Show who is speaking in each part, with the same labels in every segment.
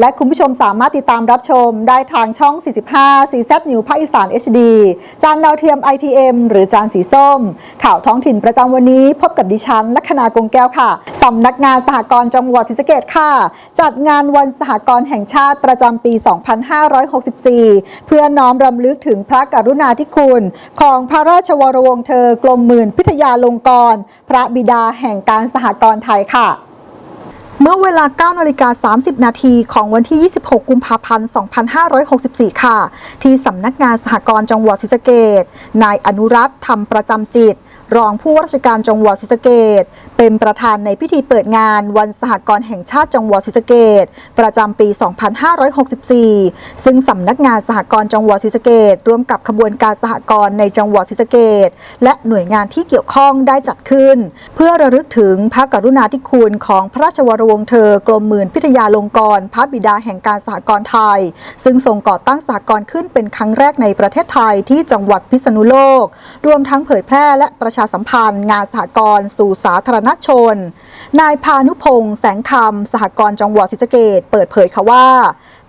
Speaker 1: และคุณผู้ชมสามารถติดตามรับชมได้ทางช่อง 45 CZ New ภาคอีสาน HD จานดาวเทียม IPM หรือจานสีส้ม ข่าวท้องถิ่นประจำวันนี้ พบกับดิฉันลัคนากงแก้วค่ะสำนักงานสหกรณ์จังหวัดศรีสะเกดค่ะ จัดงานวันสหกรณ์แห่งชาติประจำปี 2564 เพื่อน้อมรำลึกถึงพระกรุณาธิคุณ ของพระราชวรวงศ์เธอกรมหมื่นพิทยาลงกรณ์พระบิดาแห่งการสหกรณ์ไทยค่ะ เมื่อเวลา9นาฬิกา30 นาทีของวันที่ 26 กุมภาพันธ์ 2564 ค่ะ ที่สำนักงานสหกรณ์จังหวัดศรีสะเกดนายอนุรัตน์ธรรมประจำจิต รองผู้ว่าราชการจังหวัดศรีสะเกดเป็นประธานในพิธีเปิดงานวันสหกรณ์แห่งชาติจังหวัดศรีสะเกดประจำปี 2564 ซึ่งสำนักงานสหกรณ์จังหวัดศรีสะเกดร่วมกับขบวนการสหกรณ์ในจังหวัดศรีสะเกดและหน่วยงานที่เกี่ยวข้องได้จัดขึ้น เพื่อระลึกถึงพระกรุณาธิคุณของพระราชวรวงศ์เธอกรมหมื่นพิทยาลงกรณ์พระบิดาแห่งการสหกรณ์ไทย ซึ่งทรงก่อตั้งสหกรณ์ขึ้นเป็นครั้งแรกในประเทศไทยที่จังหวัดพิษณุโลก รวมทั้งเผยแพร่และประชาสัมพันธ์ งานสหกรณ์สู่สาธารณชน นายพานุพงษ์แสงคำสหกรณ์จังหวัดศรีสะเกดเปิดเผยค่ะว่า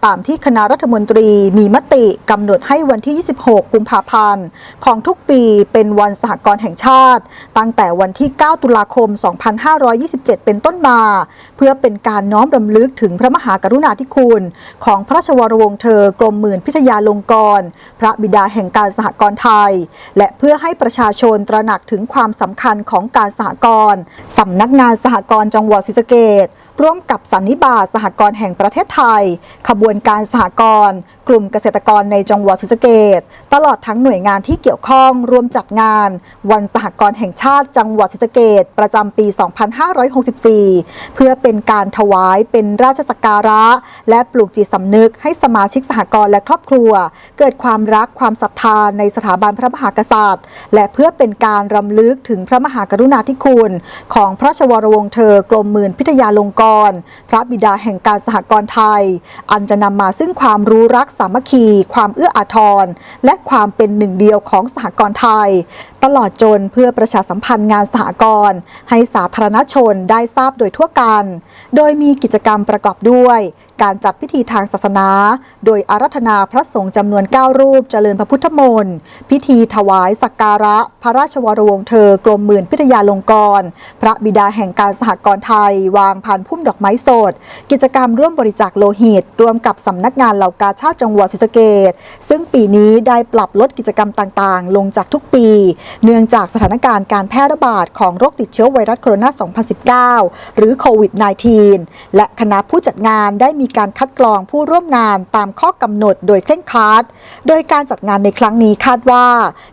Speaker 1: ตามที่คณะรัฐมนตรีมีมติกำหนดให้วันที่ 26 กุมภาพันธ์ ของทุกปีเป็นวันสหกรณ์แห่งชาติ ตั้งแต่วันที่ 9 ตุลาคม 2527 เป็นต้นมา เพื่อเป็นการน้อมรำลึกถึงพระมหากรุณาธิคุณ ของพระราชวรวงศ์เธอกรมหมื่นพิทยาลงกรณพระบิดาแห่งการสหกรณ์ไทย และเพื่อให้ประชาชนตระหนักถึงความสำคัญของการสหกรณ์สำนักงานสหกรณ์จังหวัดศรีสะเกดร่วมกับสันนิบาตสหกรณ์แห่งประเทศไทยขบวนการสหกรณ์กลุ่มเกษตรกรในจังหวัดศรีสะเกดตลอดทั้งหน่วยงานที่เกี่ยวข้องร่วมจัดงาน วันสหกรณ์แห่งชาติจังหวัดศรีสะเกดประจำปี 2564 เพื่อเป็นการถวายเป็นราชสักการะ และปลูกจิตสำนึกให้สมาชิกสหกรณ์และครอบครัว เกิดความรักความศรัทธาในสถาบันพระมหากษัตริย์ และเพื่อเป็นการรำลึกถึงพระมหากรุณาธิคุณ ของพระชวรวงศ์เธอกรมหมื่นพิทยาลงกรณ์พระบิดาแห่งการสหกรณ์ไทย อันจะนำมาซึ่งความรู้รักสามัคคี ความเอื้ออาทร และความเป็นหนึ่งเดียวของสหกรณ์ไทยตลอดจนเพื่อประชาสัมพันธ์งานสหกรณ์ให้สาธารณชนได้ทราบโดยทั่วกัน โดยมีกิจกรรมประกอบด้วย การจัดพิธีทางศาสนา โดยอารัธนาพระสงฆ์จำนวน 9 รูปเจริญพระพุทธมนต์พิธีถวายสักการะ พระราชวรวงเธอกรมหมื่นพิทยาลงกรณ์พระบิดาแห่งการสหกรณ์ไทย วางพันพุ่มดอกไม้สด กิจกรรมร่วมบริจาคโลหิตรวมกับสำนักงานเหล่ากาชาติจังหวัดศรีสะเกดซึ่งปีนี้ได้ปรับลดกิจกรรมต่างๆ ลงจากทุกปีเนื่องจากสถานการณ์การแพร่ระบาดของโรคติดเชื้อไวรัสโคโรนา 2019 หรือโควิด -19 และคณะผู้จัดงานได้มีการคัดกรองผู้ร่วมงานตามข้อกำหนดโดยเคร่งครัด โดยการจัดงานในครั้งนี้คาดว่า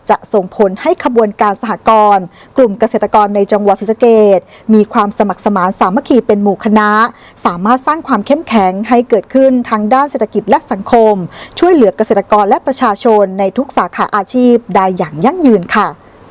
Speaker 1: จะส่งผลให้ขบวนการสหกรณ์กลุ่มเกษตรกรในจังหวัดศรีสะเกดมีความสมัครสมานสามัคคีเป็นหมู่คณะ สามารถสร้างความเข้มแข็งให้เกิดขึ้นทางด้านเศรษฐกิจและสังคม ช่วยเหลือเกษตรกรและประชาชนในทุกสาขาอาชีพได้อย่างยั่งยืนค่ะ